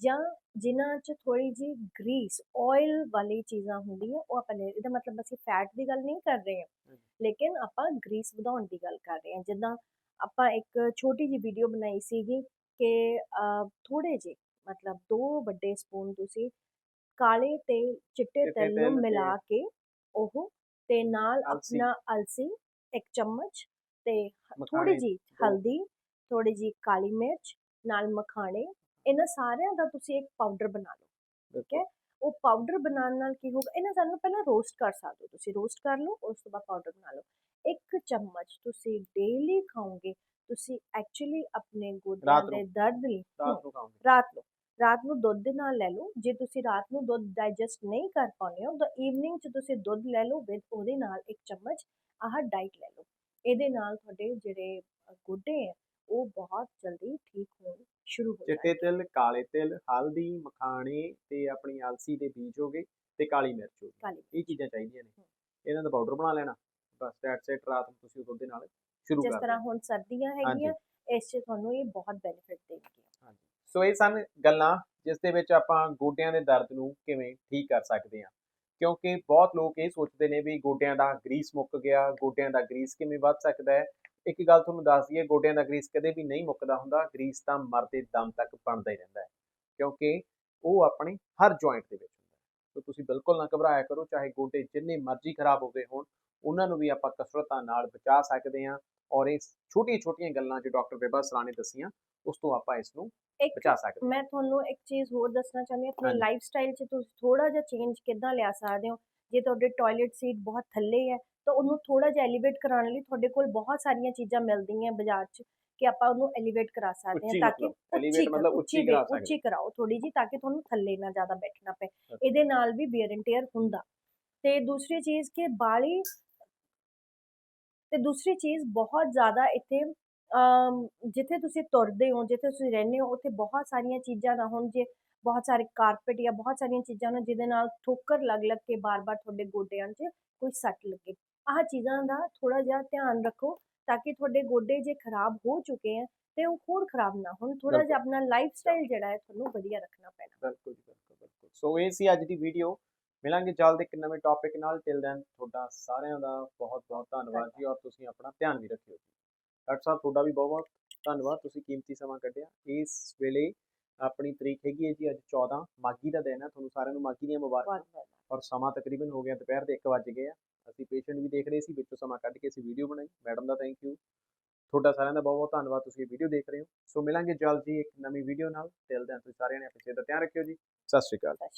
ਜਾਂ ਜਿਨ੍ਹਾਂ 'ਚ ਥੋੜੀ ਜੀ ਗਰੀਸ ਆਇਲ ਵਾਲੀ ਚੀਜ਼ਾਂ ਹੁੰਦੀਆਂ ਉਹ ਆਪਾਂ ਲੈ ਇਹਦਾ ਮਤਲਬ ਅਸੀਂ ਫੈਟ ਦੀ ਗੱਲ ਨਹੀਂ ਕਰ ਰਹੇ ਹਾਂ ਲੇਕਿਨ ਆਪਾਂ ਗਰੀਸ ਵਧਾਉਣ ਦੀ ਗੱਲ ਕਰ ਰਹੇ ਹਾਂ ਜਿੱਦਾਂ ਆਪਾਂ ਇੱਕ ਛੋਟੀ ਜੀ ਵੀਡੀਓ ਬਣਾਈ ਸੀਗੀ ਕਿ ਥੋੜੇ ਜਿਹੇ ਮਤਲਬ ਦੋ ਵੱਡੇ ਸਪੂਨ ਤੁਸੀਂ ਕਾਲੇ ਤੇ ਚਿੱਟੇ ਤੇਲ ਨੂੰ ਮਿਲਾ ਕੇ ਉਹ ਤੇ ਨਾਲ। ਆਪਣਾ ਅਲਸੀ ਇੱਕ ਚਮਚ ਤੇ ਥੋੜੀ ਜੀ। ਹਲਦੀ ਥੋੜੀ ਜੀ ਕਾਲੀ ਮਿਰਚ ਨਾਲ ਮਖਾਣੇ ਇਹਨਾਂ ਸਾਰਿਆਂ ਦਾ ਤੁਸੀਂ ਇੱਕ ਪਾਊਡਰ ਬਣਾ ਲਓ ਠੀਕ ਹੈ? ਉਹ ਪਾਊਡਰ ਬਣਾਉਣ ਨਾਲ ਕੀ ਹੋਊਗਾ ਇਹਨਾਂ ਸਾਨੂੰ ਪਹਿਲਾਂ ਰੋਸਟ ਕਰ ਸਕਦੇ ਹੋ ਤੁਸੀਂ ਰੋਸਟ ਕਰ ਲਓ ਉਸ ਤੋਂ ਬਾਅਦ ਪਾਊਡਰ ਬਣਾ ਲਓ। ਇੱਕ ਚਮਚ ਤੁਸੀਂ ਡੇਲੀ ਖਾਓਗੇ ਤੁਸੀਂ ਐਕਚੁਅਲੀ ਆਪਣੇ ਗੋਡਿਆਂ। ਦੇ ਦਰਦ ਲਈ ਰਾਤ ਨੂੰ ਰਾਤ ਨੂੰ ਦੁੱਧ ਦੇ ਨਾਲ ਲੈ ਲਓ ਜੇ ਤੁਸੀਂ ਰਾਤ ਨੂੰ ਦੁੱਧ ਡਾਈਜੈਸਟ ਨਹੀਂ ਕਰ ਪਾਉਂਦੇ ਹੋ ਤਾਂ ਈਵਨਿੰਗ 'ਚ ਤੁਸੀਂ ਦੁੱਧ ਲੈ ਲਓ ਵਿਦ ਉਹਦੇ ਨਾਲ ਇੱਕ ਚਮਚ ਆਹ ਡਾਈਟ ਲੈ ਲਓ। ਇਹਦੇ ਨਾਲ ਤੁਹਾਡੇ ਜਿਹੜੇ ਗੋਡੇ ਹੈ ਉਹ ਬਹੁਤ ਜਲਦੀ ਠੀਕ ਹੋਣ ਸ਼ੁਰੂ ਹੋ ਚਿੱਟੇ ਤਿਲ ਕਾਲੇ ਤਿਲ ਹਲਦੀ ਮਖਾਣੇ ਤੇ ਆਪਣੀ ਅਲਸੀ ਦੇ ਬੀਜ ਹੋ ਗਏ ਤੇ ਕਾਲੀ ਮਿਰਚ ਹੋ ਗਈ। ਇਹ ਚੀਜ਼ਾਂ ਚਾਹੀਦੀਆਂ ਨੇ। ਇਹਨਾਂ ਦਾ ਪਾਊਡਰ ਬਣਾ ਲੈਣਾ ਬਸ ਡੈਟਸ ਇਟ ਰਾਤ ਨੂੰ ਤੁਸੀਂ ਦੁੱਧ ਦੇ ਨਾਲ ਸ਼ੁਰੂ ਜਿਸ ਕਰ ਤਰ੍ਹਾਂ ਦੇਣਾ ਹੁਣ ਸਰਦੀਆਂ ਹੈਗੀਆਂ ਇਸ 'ਚ ਤੁਹਾਨੂੰ ਇਹ ਬਹੁਤ ਬੈਨੀਫਿਟ ਦੇਣਗੀਆਂ। ਹਾਂਜੀ। ਸੋ ਇਹ ਸਨ ਗੱਲਾਂ ਜਿਸ ਦੇ ਵਿੱਚ ਆਪਾਂ ਗੋਡਿਆਂ ਦੇ ਦਰਦ ਨੂੰ ਕਿਵੇਂ ਠੀਕ ਕਰ ਸਕਦੇ ਹਾਂ। ਕਿਉਂਕਿ ਬਹੁਤ ਲੋਕ ਇਹ ਸੋਚਦੇ ਨੇ ਵੀ ਗੋਡਿਆਂ ਦਾ ਗਰੀਸ ਮੁੱਕ ਗਿਆ ਗੋਡਿਆਂ ਦਾ ਗਰੀਸ ਕਿਵੇਂ ਵੱਧ ਸਕਦਾ ਹੈ। ਇੱਕ ਗੱਲ ਤੁਹਾਨੂੰ ਦੱਸ ਦਈਏ ਗੋਡਿਆਂ ਦਾ ਗਰੀਸ ਕਦੇ ਵੀ ਨਹੀਂ ਮੁੱਕਦਾ ਹੁੰਦਾ ਗਰੀਸ ਤਾਂ ਮਰਦੇ ਦਮ ਤੱਕ ਬਣਦਾ ਹੀ ਰਹਿੰਦਾ ਹੈ ਕਿਉਂਕਿ ਉਹ ਆਪਣੇ ਹਰ ਜੁਆਇੰਟ ਦੇ ਵਿੱਚ ਹੁੰਦਾ ਹੈ। ਸੋ ਤੁਸੀਂ ਬਿਲਕੁਲ ਨਾ ਘਬਰਾਇਆ ਕਰੋ ਚਾਹੇ ਗੋਡੇ ਜਿੰਨੇ ਮਰਜ਼ੀ ਖਰਾਬ ਹੋ ਗਏ ਹੋਣ ਉਹਨਾਂ ਨੂੰ ਵੀ ਆਪਾਂ ਕਸਰਤਾਂ ਨਾਲ ਬਚਾ ਸਕਦੇ ਹਾਂ ਔਰ ਇਹ ਛੋਟੀਆਂ-ਛੋਟੀਆਂ ਗੱਲਾਂ ਜੋ ਡਾਕਟਰ ਬੇਬਾ ਸਰਾਂ ਨੇ ਦੱਸੀਆਂ ਉਸ ਤੋਂ ਆਪਾਂ ਇਸ ਨੂੰ ਬਚਾ ਸਕਦੇ ਮੈਂ ਤੁਹਾਨੂੰ ਇੱਕ ਚੀਜ਼ ਹੋਰ ਦੱਸਣਾ ਚਾਹੁੰਦੀ ਹਾਂ ਆਪਣੇ। ਲਾਈਫ ਸਟਾਈਲ 'ਚ ਤੁਸੀਂ ਥੋੜਾ ਜਿਹਾ ਚੇਂਜ ਕਿੱਦਾਂ ਲਿਆ ਸਕਦੇ ਹੋ? ਜੇ ਤੁਹਾਡੇ ਟਾਇਲਟ ਸੀਟ ਬਹੁਤ ਥੱਲੇ ਹੈ ਤਾਂ ਉਹਨੂੰ ਥੋੜਾ ਜਿਹਾ ਐਲੀਵੇਟ ਕਰਾਉਣ ਲਈ ਤੁਹਾਡੇ ਕੋਲ ਬਹੁਤ ਸਾਰੀਆਂ ਚੀਜ਼ਾਂ ਮਿਲਦੀਆਂ ਬਾਜ਼ਾਰ 'ਚ ਕਿ ਆਪਾਂ ਉਹਨੂੰ ਐਲੀਵੇਟ ਕਰਾ ਸਕਦੇ ਉੱਚੀ ਹਾਂ ਤਾਂ ਕਿ ਕਰ- ਮਤਲਬ ਉੱਚੀ ਕਰਾ ਸਕਦੇ ਉੱਚੀ ਕਰਾਓ ਥੋੜੀ ਜੀ ਤਾਂ ਕਿ ਤੁਹਾਨੂੰ ਥੱਲੇ ਨਾ ਜ਼ਿਆਦਾ ਬੈਠਣਾ ਪਏ। ਇਹਦੇ ਨਾਲ ਵੀ ਬੀਅਰ ਐਂਡ ਟੇਅਰ ਹੁੰਦਾ। ਤੇ ਦੂਸਰੀ ਚੀਜ਼ ਕਿ ਬਾਲੀ ਤੇ ਦੂਸਰੀ ਚੀਜ਼ ਬਹੁਤ ਜ਼ਿਆਦਾ ਇੱਥੇ ਜਿੱਥੇ ਤੁਸੀਂ ਤੁਰਦੇ ਹੋ ਜਿੱਥੇ ਤੁਸੀਂ ਰਹਿੰਦੇ ਹੋ ਉੱਥੇ ਬਹੁਤ ਸਾਰੀਆਂ ਚੀਜ਼ਾਂ ਨਾ ਹੋਣ ਜੇ ਬਹੁਤ ਸਾਰੇ ਕਾਰਪੇਟ ਜਾਂ ਬਹੁਤ ਸਾਰੀਆਂ ਚੀਜ਼ਾਂ ਨੇ ਜਿਹਦੇ ਨਾਲ ਠੋਕਰ ਲੱਗ ਲੱਗ ਕੇ ਬਾਰ-ਬਾਰ ਤੁਹਾਡੇ ਗੋਡਿਆਂ 'ਚ ਕੋਈ ਸੱਟ ਲੱਗੇ। ਆਹ ਚੀਜ਼ਾਂ ਦਾ ਥੋੜਾ ਜਿਹਾ ਧਿਆਨ ਰੱਖੋ ਤਾਂ ਕਿ ਤੁਹਾਡੇ ਗੋਡੇ ਜੇ ਖਰਾਬ ਹੋ ਚੁੱਕੇ ਹੈ ਤੇ ਉਹ ਹੋਰ ਖਰਾਬ ਨਾ ਹੋਣ ਥੋੜਾ ਜਿਹਾ ਆਪਣਾ ਲਾਈਫ ਸਟਾਈਲ ਜਿਹੜਾ ਹੈ ਤੁਹਾਨੂੰ ਵਧੀਆ ਰੱਖਣਾ ਪੈਣਾ। ਬਿਲਕੁਲ ਜੀ ਬਿਲਕੁਲ ਬਿਲਕੁਲ। ਸੋ ਇਹ ਸੀ ਅੱਜ ਦੀ ਵੀਡੀਓ ਮਿਲਾਂਗੇ ਜਲਦ ਇੱਕ ਨਵੇਂ ਟੌਪਿਕ ਨਾਲ। ਟਿਲ ਦੈਨ ਤੁਹਾਡਾ ਸਾਰਿਆਂ ਦਾ ਬਹੁਤ ਬਹੁਤ ਧੰਨਵਾਦ ਜੀ ਔਰ ਤੁਸੀਂ ਆਪਣਾ ਧਿਆਨ ਵੀ ਰੱਖਿਓ ਜੀ। ਡਾਕਟਰ ਸਾਹਿਬ ਤੁਹਾਡਾ ਵੀ ਬਹੁਤ ਬਹੁਤ ਧੰਨਵਾਦ। ਤੁਸੀਂ ਕੀਮਤੀ ਸਮਾਂ ਕੱਢਿਆ। ਇਸ ਵੇਲੇ ਆਪਣੀ ਤਰੀਕ ਹੈਗੀ ਹੈ ਜੀ ਅੱਜ 14 ਮਾਗੀ ਦਾ ਦਿਨ ਹੈ। ਤੁਹਾਨੂੰ ਸਾਰਿਆਂ ਨੂੰ ਮਾਗੀ ਦੀਆਂ ਮੁਬਾਰਕਾਂ। ਔਰ ਸਮਾਂ ਤਕਰੀਬਨ ਹੋ ਗਿਆ। ਦੁਪਹਿਰ ਦੇ 1 ਵੱਜ ਗਏ ਆ। ਅਸੀਂ ਪੇਸ਼ੈਂਟ ਵੀ ਦੇਖ ਰਹੇ ਸੀ, ਵਿੱਚੋਂ ਸਮਾਂ ਕੱਢ ਕੇ ਅਸੀਂ ਵੀਡੀਓ ਬਣਾਈ। ਮੈਡਮ ਦਾ ਥੈਂਕ ਯੂ ਤੁਹਾਡਾ ਸਾਰਿਆਂ ਦਾ ਬਹੁਤ ਬਹੁਤ ਧੰਨਵਾਦ, ਤੁਸੀਂ ਇਹ ਵੀਡੀਓ ਦੇਖ ਰਹੇ ਹੋ। ਸੋ ਮਿਲਾਂਗੇ ਜਲਦੀ ਇੱਕ ਨਵੀਂ ਵੀਡੀਓ ਨਾਲ। ਟਿਲ ਦੈਨ ਤੁਸੀਂ ਸਾਰਿਆਂ ਨੇ ਆਪਣੇ ਸਿਹਤ ਦਾ ਧਿਆਨ ਰੱਖਿਓ ਜੀ। ਸਤਿ ਸ਼੍ਰੀ ਅਕਾਲ।